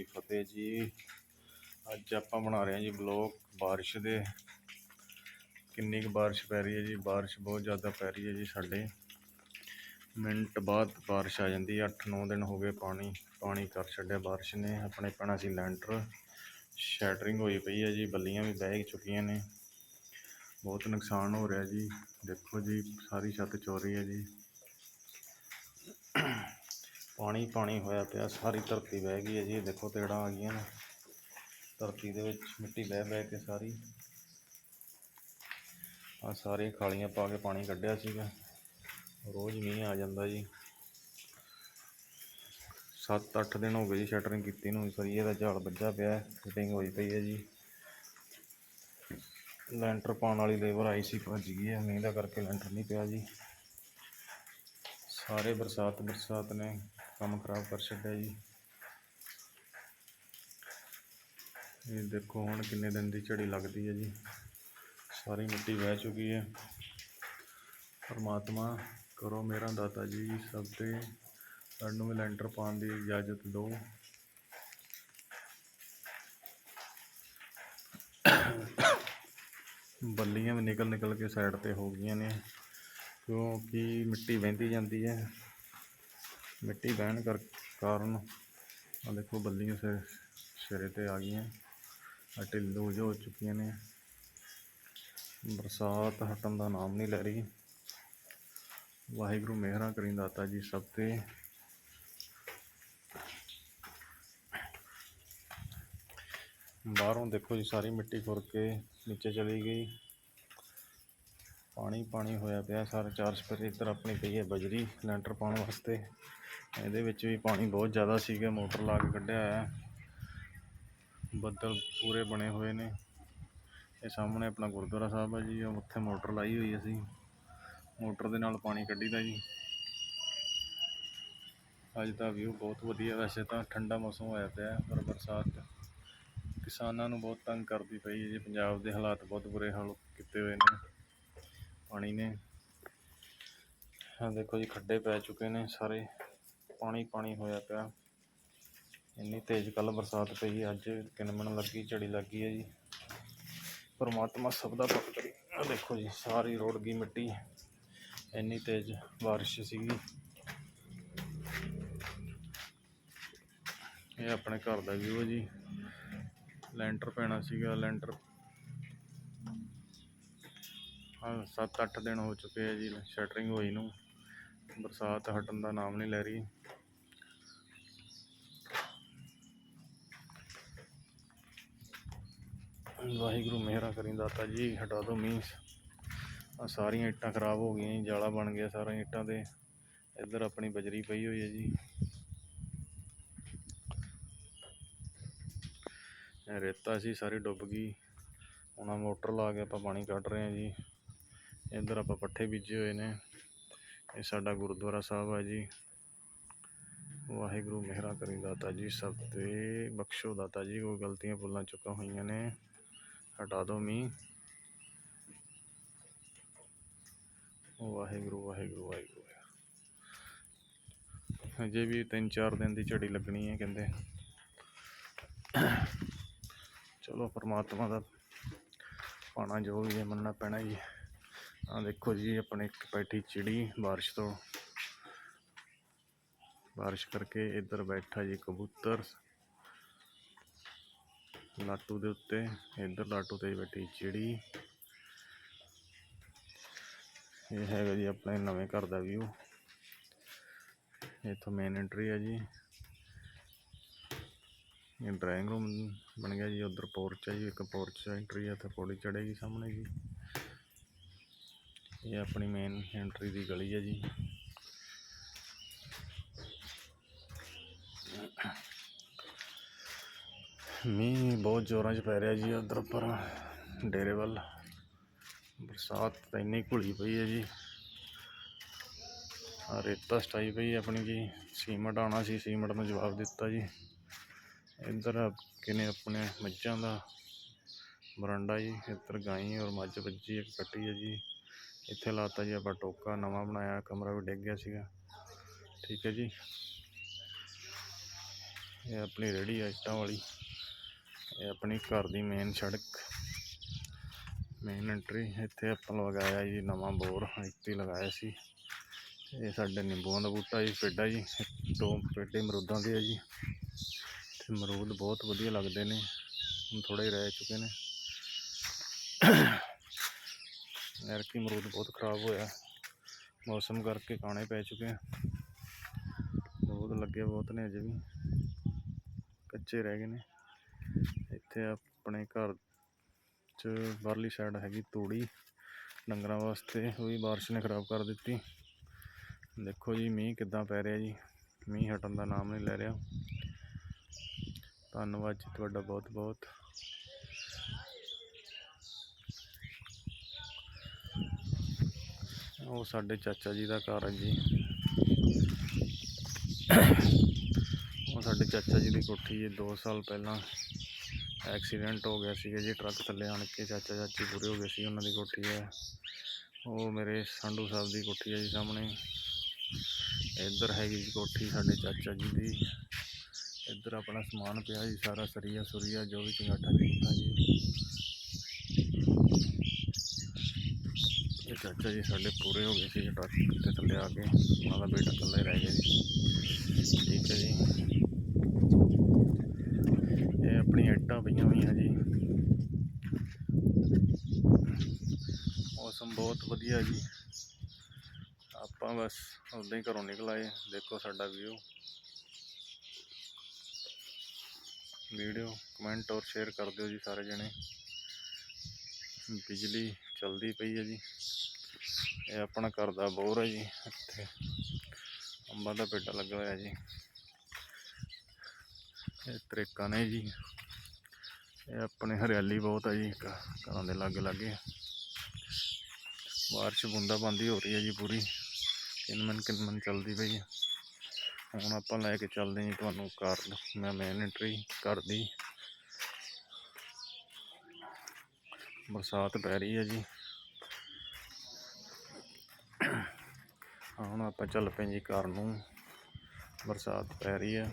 ਕੀ ਫਤਿਹ ਜੀ। ਅੱਜ ਆਪਾਂ ਬਣਾ ਰਹੇ ਹਾਂ ਜੀ ਬਲੌਗ ਬਾਰਿਸ਼ ਦੇ। ਕਿੰਨੀ ਕੁ ਬਾਰਿਸ਼ ਪੈ ਰਹੀ ਹੈ ਜੀ। ਬਾਰਿਸ਼ ਬਹੁਤ ਜ਼ਿਆਦਾ ਪੈ ਰਹੀ ਹੈ ਜੀ ਸਾਡੇ। ਮਿੰਟ ਬਾਅਦ ਬਾਰਿਸ਼ ਆ ਜਾਂਦੀ ਹੈ। 8-9 ਦਿਨ ਹੋ ਗਏ ਪਾਣੀ ਪਾਣੀ ਕਰ ਛੱਡਿਆ ਬਾਰਿਸ਼ ਨੇ। ਆਪਣੇ ਪੈਣਾ ਸੀ ਲੈਂਟਰ ਸ਼ੈਟਰਿੰਗ ਹੋਈ ਪਈ ਹੈ ਜੀ। ਬੱਲੀਆਂ ਵੀ ਬਹਿ ਚੁੱਕੀਆਂ ਨੇ। ਬਹੁਤ ਨੁਕਸਾਨ ਹੋ ਰਿਹਾ ਜੀ। ਦੇਖੋ ਜੀ, ਸਾਰੀ ਛੱਤ ਚੋਰੀ ਹੈ ਜੀ। ਪਾਣੀ ਪਾਣੀ ਹੋਇਆ ਪਿਆ, ਸਾਰੀ ਧਰਤੀ ਬਹਿ ਗਈ ਹੈ ਜੀ, ਇਹ ਦੇਖੋ ਤੇੜਾਂ ਆ ਗਈਆਂ ਨੇ। ਧਰਤੀ ਦੇ ਵਿੱਚ ਮਿੱਟੀ ਬਹਿ ਬਹਿ ਕੇ ਸਾਰੀ। ਆ ਸਾਰੇ ਖਾਲੀਆਂ ਪਾ ਕੇ ਪਾਣੀ ਕੱਢਿਆ ਸੀਗਾ। ਰੋਜ਼ ਮੀਂਹ ਆ ਜਾਂਦਾ ਜੀ। 7-8 ਦਿਨ ਹੋ ਗਏ ਜੀ ਸ਼ਟਰਿੰਗ ਕੀਤੀ ਨੂੰ ਸਰੀਏ ਦਾ ਝਾੜ ਵੱਜਾ ਪਿਆ ਫਿਟਿੰਗ ਹੋਈ ਪਈ ਹੈ ਜੀ। ਲੈਂਟਰ ਪਾਉਣ ਵਾਲੀ ਲੇਬਰ ਆਈ ਸੀ, ਭੱਜ ਗਈ ਹੈ, ਮੀਂਹ ਦਾ ਕਰਕੇ ਲੈਂਟਰ ਨਹੀਂ ਪਿਆ ਜੀ। ਸਾਰੇ ਬਰਸਾਤ ਬਰਸਾਤ ਨੇ। ਕੰਮ ਖਰਾਬ ਕਰ ਛੱਡਿਆ ਜੀ। ਇਹ ਦੇਖੋ ਹੁਣ ਕਿੰਨੇ ਦਿਨ ਦੀ ਝੜੀ ਲੱਗਦੀ ਹੈ ਜੀ। ਸਾਰੀ ਮਿੱਟੀ ਵਹਿ ਚੁੱਕੀ ਹੈ। ਪਰਮਾਤਮਾ ਕਰੋ ਮੇਰਾ ਦਾਤਾ ਜੀ, ਸਭ ਤੇ ਸਾਨੂੰ ਵੀ ਲੈਂਟਰ ਪਾਉਣ ਦੀ ਇਜਾਜ਼ਤ ਦਿਓ। ਬੱਲੀਆਂ ਵੀ ਨਿਕਲ ਨਿਕਲ ਕੇ ਸਾਈਡ ਤੇ ਹੋ ਗਈਆਂ ਨੇ, ਕਿਉਂਕਿ ਮਿੱਟੀ ਵਹਿੰਦੀ ਜਾਂਦੀ ਹੈ। ਮਿੱਟੀ ਬਹਿਣ ਕਰ, ਕਾਰਨ ਆ ਦੇਖੋ ਬੱਲੀਆਂ ਸਿਰ, ਸਿਰੇ ਤੇ ਆ ਗਈਆਂ। ਆ ਢਿੱਲੂ ਹੋ ਚੁੱਕੀਆਂ ਨੇ। ਬਰਸਾਤ ਹਟਣ ਦਾ ਨਾਮ ਨਹੀਂ ਲੈ ਰਹੀ। ਵਾਹਿਗੁਰੂ ਮਿਹਰਾਂ ਕਰੀ ਦਾਤਾ ਜੀ ਸਭ ਤੇ। ਬਾਹਰੋਂ ਦੇਖੋ ਜੀ ਸਾਰੀ ਮਿੱਟੀ ਖੁਰ ਕੇ ਨੀਚੇ ਚਲੀ ਗਈ। ਪਾਣੀ ਪਾਣੀ ਹੋਇਆ ਪਿਆ, ਸਾਰਾ ਚਾਰ ਸਪਰੇ ਇੱਧਰ ਆਪਣੀ ਪਈ ਹੈ ਬਜਰੀ, ਲੈਂਟਰ ਪਾਉਣ ਵਾਸਤੇ। ਇਹਦੇ ਵਿੱਚ ਵੀ ਪਾਣੀ ਬਹੁਤ ਜ਼ਿਆਦਾ ਸੀਗਾ, ਮੋਟਰ ਲਾ ਕੇ ਕੱਢਿਆ ਹੋਇਆ ਬੱਦਲ ਪੂਰੇ ਬਣੇ ਹੋਏ ਨੇ। ਇਹ ਸਾਹਮਣੇ ਆਪਣਾ ਗੁਰਦੁਆਰਾ ਸਾਹਿਬ ਹੈ ਜੀ ਉੱਥੇ ਮੋਟਰ ਲਾਈ ਹੋਈ ਅਸੀਂ। ਮੋਟਰ ਦੇ ਨਾਲ ਪਾਣੀ ਕੱਢੀਦਾ ਜੀ। ਅੱਜ ਦਾ ਵਿਊ ਬਹੁਤ ਵਧੀਆ, ਵੈਸੇ ਤਾਂ ਠੰਡਾ ਮੌਸਮ ਹੋਇਆ ਪਿਆ ਪਰ ਬਰਸਾਤ ਕਿਸਾਨਾਂ ਨੂੰ ਬਹੁਤ ਤੰਗ ਕਰਦੀ ਪਈ ਹੈ ਜੀ। ਪੰਜਾਬ ਦੇ ਹਾਲਾਤ ਬਹੁਤ ਬੁਰੇ ਹਾਲ ਕੀਤੇ ਹੋਏ ਨੇ, ਪਾਣੀ ਨੇ। ਆਹ ਦੇਖੋ ਜੀ, ਖੱਡੇ ਪੈ ਚੁੱਕੇ ਨੇ ਸਾਰੇ। ਪਾਣੀ ਪਾਣੀ ਹੋਇਆ ਪਿਆ। ਇੰਨੀ ਤੇਜ਼ ਕੱਲ ਬਰਸਾਤ ਪਈ, ਅੱਜ ਕਿਨਮਣ ਲੱਗੀ, ਝੜੀ ਲੱਗੀ ਹੈ ਜੀ। ਪਰਮਾਤਮਾ ਸਭ ਦਾ ਭਲਾ ਕਰੇ। ਆਹ ਦੇਖੋ ਜੀ, ਸਾਰੀ ਰੋੜ ਗਈ ਮਿੱਟੀ। ਇੰਨੀ ਤੇਜ਼ ਬਾਰਿਸ਼ ਸੀਗੀ। ਇਹ ਆਪਣੇ ਘਰ ਦਾ ਵਿਊ ਹੈ ਜੀ। ਲੈਂਟਰ ਪੈਣਾ ਸੀਗਾ, ਲੈਂਟਰ। ਹਾਂ 7-8 ਦਿਨ ਹੋ ਚੁੱਕੇ ਆ ਜੀ, ਸ਼ਟਰਿੰਗ ਹੋਈ ਨੂੰ। ਬਰਸਾਤ ਹਟਣ ਦਾ ਨਾਮ ਨਹੀਂ ਲੈ ਰਹੀ। ਵਾਹਿਗੁਰੂ ਮਿਹਰਾਂ ਕਰੀ ਦਾਤਾ ਜੀ, ਹਟਾ ਦਿਓ ਮੀਂਹ। ਆ ਸਾਰੀਆਂ ਇੱਟਾਂ ਖਰਾਬ ਹੋ ਗਈਆਂ ਜੀ, ਜਾਲਾ ਬਣ ਗਿਆ ਸਾਰੀਆਂ ਇੱਟਾਂ ਤੇ ਇੱਧਰ ਆਪਣੀ ਬਜਰੀ ਪਈ ਹੋਈ ਹੈ ਜੀ। ਰੇਤਾ ਸੀ, ਸਾਰੀ ਡੁੱਬ ਗਈ। ਹੁਣ ਮੋਟਰ ਲਾ ਕੇ ਆਪਾਂ ਪਾਣੀ ਕੱਢ ਰਹੇ ਹਾਂ ਜੀ। ਇੱਧਰ ਆਪਾਂ ਪੱਠੇ ਬੀਜੇ ਹੋਏ ਨੇ। ਇਹ ਸਾਡਾ ਗੁਰਦੁਆਰਾ ਸਾਹਿਬ ਹੈ ਜੀ। ਵਾਹਿਗੁਰੂ ਮਿਹਰਾਂ ਕਰੀ ਦਾਤਾ ਜੀ, ਸਭ ਤੇ ਬਖਸ਼ੋ ਦਾਤਾ ਜੀ। ਕੋਈ ਗਲਤੀਆਂ ਭੁੱਲਾਂ ਚੁੱਕਾਂ ਹੋਈਆਂ ਨੇ, ਹਟਾ ਦਿਓ ਮੀਂਹ। ਵਾਹਿਗੁਰੂ ਵਾਹਿਗੁਰੂ ਵਾਹਿਗੁਰੂ ਅਜੇ ਵੀ 3-4 ਦਿਨ ਦੀ ਝੜੀ ਲੱਗਣੀ ਹੈ ਕਹਿੰਦੇ। ਚਲੋ ਪਰਮਾਤਮਾ ਦਾ ਪਾਣਾ ਜੋ ਵੀ ਹੈ, ਮੰਨਣਾ ਪੈਣਾ ਜੀ ਆ ਦੇਖੋ ਜੀ, ਆਪਣੇ ਇੱਕ ਬੈਠੀ ਚਿੜੀ ਬਾਰਿਸ਼ ਤੋਂ। ਬਾਰਿਸ਼ ਕਰਕੇ ਇੱਧਰ ਬੈਠਾ ਜੀ ਕਬੂਤਰ। ਲਾਟੂ ਦੇ ਉੱਤੇ, ਇੱਧਰ ਲਾਟੂ ਤੇ ਬੈਠੀ ਚਿੜੀ। ਇਹ ਹੈਗਾ ਜੀ ਆਪਣੇ ਨਵੇਂ ਘਰ ਦਾ ਵਿਊ ਇੱਥੋਂ ਮੇਨ ਐਂਟਰੀ ਹੈ ਜੀ। ਇਹ ਡਰਾਇੰਗ ਰੂਮ ਬਣ ਗਿਆ ਜੀ, ਉਧਰ ਪੋਰਚ ਹੈ ਜੀ, ਇੱਕ ਪੋਰਚ ਐਂਟਰੀ ਹੈ ਤੇ ਪੌੜੀ ਚੜੇਗੀ ਸਾਹਮਣੇ ਜੀ। ਇਹ ਆਪਣੀ ਮੇਨ ਐਂਟਰੀ ਦੀ ਗਲੀ ਹੈ ਜੀ। ਮੀਂਹ ਬਹੁਤ ਜ਼ੋਰਾਂ 'ਚ ਪੈ ਰਿਹਾ ਜੀ ਉਧਰ ਉੱਪਰ ਡੇਰੇ ਵੱਲ। ਬਰਸਾਤ ਤਾਂ ਇੰਨੀ ਘੁਲੀ ਪਈ ਹੈ ਜੀ। ਆ ਰੇਤਾ ਸਟਾਈ ਪਈ ਆਪਣੀ ਜੀ। ਸੀਮਟ ਆਉਣਾ ਸੀ, ਸੀਮਟ ਨੂੰ ਜਵਾਬ ਦਿੱਤਾ ਜੀ। ਇੱਧਰ ਕਿਨੇ ਆਪਣੇ ਮੱਝਾਂ ਦਾ ਬਰਾਂਡਾ ਜੀ, ਇੱਧਰ ਗਾਈ ਔਰ ਮੱਝ ਵੱਜੀ, ਇੱਕ ਕੱਟੀ ਹੈ ਜੀ। ਇੱਥੇ ਲਾਤਾ ਜੀ ਆਪਾਂ ਟੋਕਾ, ਨਵਾਂ ਬਣਾਇਆ, ਕਮਰਾ ਵੀ ਡਿੱਗ ਗਿਆ ਸੀਗਾ। ਠੀਕ ਹੈ ਜੀ। ਇਹ ਆਪਣੀ ਰੇਹੜੀ ਆ ਇੱਟਾਂ ਵਾਲੀ। ਇਹ ਆਪਣੀ ਘਰ ਦੀ ਮੇਨ ਸੜਕ ਮੇਨ ਐਂਟਰੀ ਇੱਥੇ ਆਪਾਂ ਲਗਾਇਆ ਜੀ ਨਵਾਂ ਬੋਰ ਇੱਥੇ ਲਗਾਇਆ ਸੀ। ਇਹ ਸਾਡੇ ਨਿੰਬੂਆਂ ਦਾ ਬੂਟਾ ਜੀ, ਪੇਡਾ ਜੀ। ਦੋ ਪੇਡੇ ਮਰੂਦਾਂ ਦੇ ਆ ਜੀ। ਤੇ ਅਮਰੂਦ ਬਹੁਤ ਵਧੀਆ ਲੱਗਦੇ ਨੇ। ਹੁਣ ਥੋੜੇ ਹੀ ਰਹਿ ਚੁੱਕੇ ਨੇ। ਐਰਕੀ ਅਮਰੂਦ ਬਹੁਤ ਖਰਾਬ ਹੋਇਆ। ਮੌਸਮ ਕਰਕੇ ਕਾਣੇ ਪੈ ਚੁੱਕੇ ਆ। ਅਮਰੂਦ ਲੱਗੇ ਬਹੁਤ ਨੇ ਅਜੇ ਵੀ। ਕੱਚੇ ਰਹਿ ਗਏ ਨੇ। ਇੱਥੇ ਆਪਣੇ ਘਰ ਚ ਬਾਹਰਲੀ ਸਾਈਡ ਹੈਗੀ ਤੂੜੀ। ਡੰਗਰਾਂ ਵਾਸਤੇ ਉਹ ਵੀ ਬਾਰਿਸ਼ ਨੇ ਖਰਾਬ ਕਰ ਦਿੱਤੀ। ਦੇਖੋ ਜੀ, ਮੀਂਹ ਕਿੱਦਾਂ ਪੈ ਰਿਹਾ ਜੀ। ਮੀਂਹ ਹਟਣ ਦਾ ਨਾਮ ਨਹੀਂ ਲੈ ਰਿਹਾ। ਧੰਨਵਾਦ ਜੀ ਤੁਹਾਡਾ ਬਹੁਤ ਬਹੁਤ ਉਹ ਸਾਡੇ ਚਾਚਾ ਜੀ ਦਾ ਘਰ ਹੈ ਜੀ। ਉਹ ਸਾਡੇ ਚਾਚਾ ਜੀ ਦੀ ਕੋਠੀ ਜੀ 2 ਸਾਲ ਪਹਿਲਾਂ ਐਕਸੀਡੈਂਟ ਹੋ ਗਿਆ ਸੀਗਾ ਜੀ, ਟਰੱਕ ਥੱਲੇ ਆਣ ਕੇ ਚਾਚਾ ਚਾਚੀ ਪੂਰੇ ਹੋ ਗਏ ਸੀ ਉਹਨਾਂ ਦੀ ਕੋਠੀ ਹੈ ਉਹ ਮੇਰੇ ਸੰਧੂ ਸਾਹਿਬ ਦੀ ਕੋਠੀ ਹੈ ਜੀ ਸਾਹਮਣੇ। ਇੱਧਰ ਹੈਗੀ ਜੀ ਕੋਠੀ ਸਾਡੇ ਚਾਚਾ ਜੀ ਦੀ। ਇੱਧਰ ਆਪਣਾ ਸਮਾਨ ਪਿਆ ਜੀ, ਸਾਰਾ ਸਰੀਆ ਸੁਰੀਆ ਜੋ ਵੀ ਚੰਗਾਠਾ ਚੁੰਗਾਠਾ ਜੀ। ਇਹ ਚਾਚਾ ਜੀ ਸਾਡੇ ਪੂਰੇ ਹੋ ਗਏ ਸੀ ਜੀ ਟਰੱਕ ਤੇ ਥੱਲੇ ਆ ਕੇ। ਉਹਨਾਂ ਦਾ ਬੇਟਾ ਇਕੱਲਾ ਰਹਿ ਗਿਆ ਜੀ। ਠੀਕ ਹੈ ਜੀ। ਇਹ ਆਪਣੀ ਇੱਟਾਂ ਪਈਆਂ ਹੋਈਆਂ ਜੀ। ਮੌਸਮ ਬਹੁਤ ਵਧੀਆ ਜੀ। ਆਪਾਂ ਬਸ ਉਦਾਂ ਹੀ ਘਰੋਂ ਨਿਕਲ ਆਏ। ਦੇਖੋ ਸਾਡਾ ਵਿਊ ਵੀਡੀਓ ਕਮੈਂਟ ਔਰ ਸ਼ੇਅਰ ਕਰ ਦਿਓ ਜੀ ਸਾਰੇ ਜਣੇ। ਬਿਜਲੀ ਚਲਦੀ ਪਈ ਹੈ ਜੀ। ਇਹ ਆਪਣਾ ਘਰ ਦਾ ਬੋਰ ਹੈ ਜੀ। ਇੱਥੇ ਅੰਬਾਂ ਦਾ ਪੇਡਾ ਲੱਗਾ ਹੋਇਆ ਜੀ। ਇਹ ਤਰੇਕਾਂ ਨੇ ਜੀ। ਇਹ ਆਪਣੇ ਹਰਿਆਲੀ ਬਹੁਤ ਹੈ ਜੀ। ਘਰਾਂ ਦੇ ਲਾਗੇ ਲਾਗੇ। ਬਾਰਿਸ਼ ਬੂੰਦਾ ਬੰਦੀ ਹੋ ਰਹੀ ਹੈ ਜੀ ਪੂਰੀ। ਕਿੰਨ ਕਿਨਮਨ ਚੱਲਦੀ ਪਈ ਹੈ। ਹੁਣ ਆਪਾਂ ਲੈ ਕੇ ਚੱਲਦੇ ਜੀ ਤੁਹਾਨੂੰ ਕਾਰ ਮੈਂ ਮੇਨ ਐਂਟਰੀ ਘਰ ਦੀ ਬਰਸਾਤ ਪੈ ਰਹੀ ਹੈ ਜੀ। ਹੁਣ ਆਪਾਂ ਚੱਲ ਪਏ ਜੀ ਘਰ ਨੂੰ। ਬਰਸਾਤ ਪੈ ਰਹੀ ਹੈ।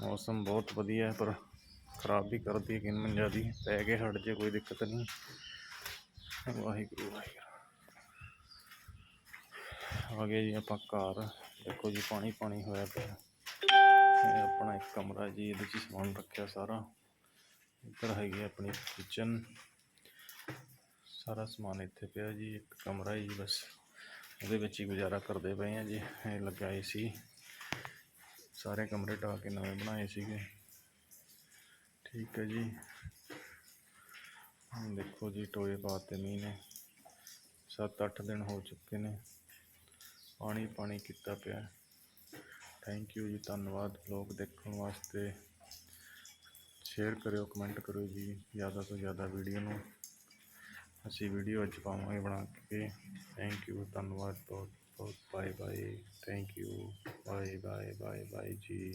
ਮੌਸਮ ਬਹੁਤ ਵਧੀਆ ਹੈ, ਪਰ ਖਰਾਬ ਵੀ ਕਰਦੀ ਹੈ ਕਿੰਨ ਜ਼ਿਆਦੀ ਪੈ ਕੇ ਹਟ ਜੇ, ਕੋਈ ਦਿੱਕਤ ਨਹੀਂ। ਵਾਹਿਗੁਰੂ ਵਾਹਿਗੁਰੂ। ਆ ਗਏ ਜੀ ਆਪਾਂ ਘਰ। ਦੇਖੋ ਜੀ ਪਾਣੀ ਪਾਣੀ ਹੋਇਆ ਪਿਆ। ਇਹ ਆਪਣਾ ਇੱਕ ਕਮਰਾ ਜੀ, ਇਹਦੇ 'ਚ ਸਮਾਨ ਰੱਖਿਆ ਸਾਰਾ। ਇੱਧਰ ਹੈਗੀ ਆਪਣੀ ਕਿਚਨ ਸਾਰਾ ਸਮਾਨ ਇੱਥੇ ਪਿਆ ਜੀ, ਇੱਕ ਕਮਰਾ ਹੀ ਬਸ। ਉਹਦੇ ਵਿੱਚ ਹੀ ਗੁਜ਼ਾਰਾ ਕਰਦੇ ਪਏ ਆ ਜੀ, ਇਹ ਲਗਾਏ ਸੀ। ਸਾਰੇ ਕਮਰੇ ਢਾਹ ਕੇ ਨਵੇਂ ਬਣਾਏ ਸੀਗੇ। ਠੀਕ ਹੈ ਜੀ। ਹੁਣ ਦੇਖੋ ਜੀ, ਟੋਏ ਪਾਤੇ ਮੀਂਹ ਨੇ। 7-8 ਦਿਨ ਹੋ ਚੁੱਕੇ ਨੇ। ਪਾਣੀ ਪਾਣੀ ਕੀਤਾ ਪਿਆ। ਥੈਂਕ ਯੂ ਜੀ, ਧੰਨਵਾਦ। ਲੋਕ ਦੇਖਣ ਵਾਸਤੇ ਸ਼ੇਅਰ ਕਰਿਓ ਕਮੈਂਟ ਕਰਿਓ ਜੀ। ਜ਼ਿਆਦਾ ਤੋਂ ਜ਼ਿਆਦਾ ਵੀਡੀਓ ਨੂੰ ਅਸੀਂ ਵੀਡੀਓ ਅੱਜ ਪਾਵਾਂਗੇ ਬਣਾ ਕੇ। ਥੈਂਕ ਯੂ ਧੰਨਵਾਦ ਬਹੁਤ ਬਹੁਤ bye bye thank you bye bye bye bye ਜੀ।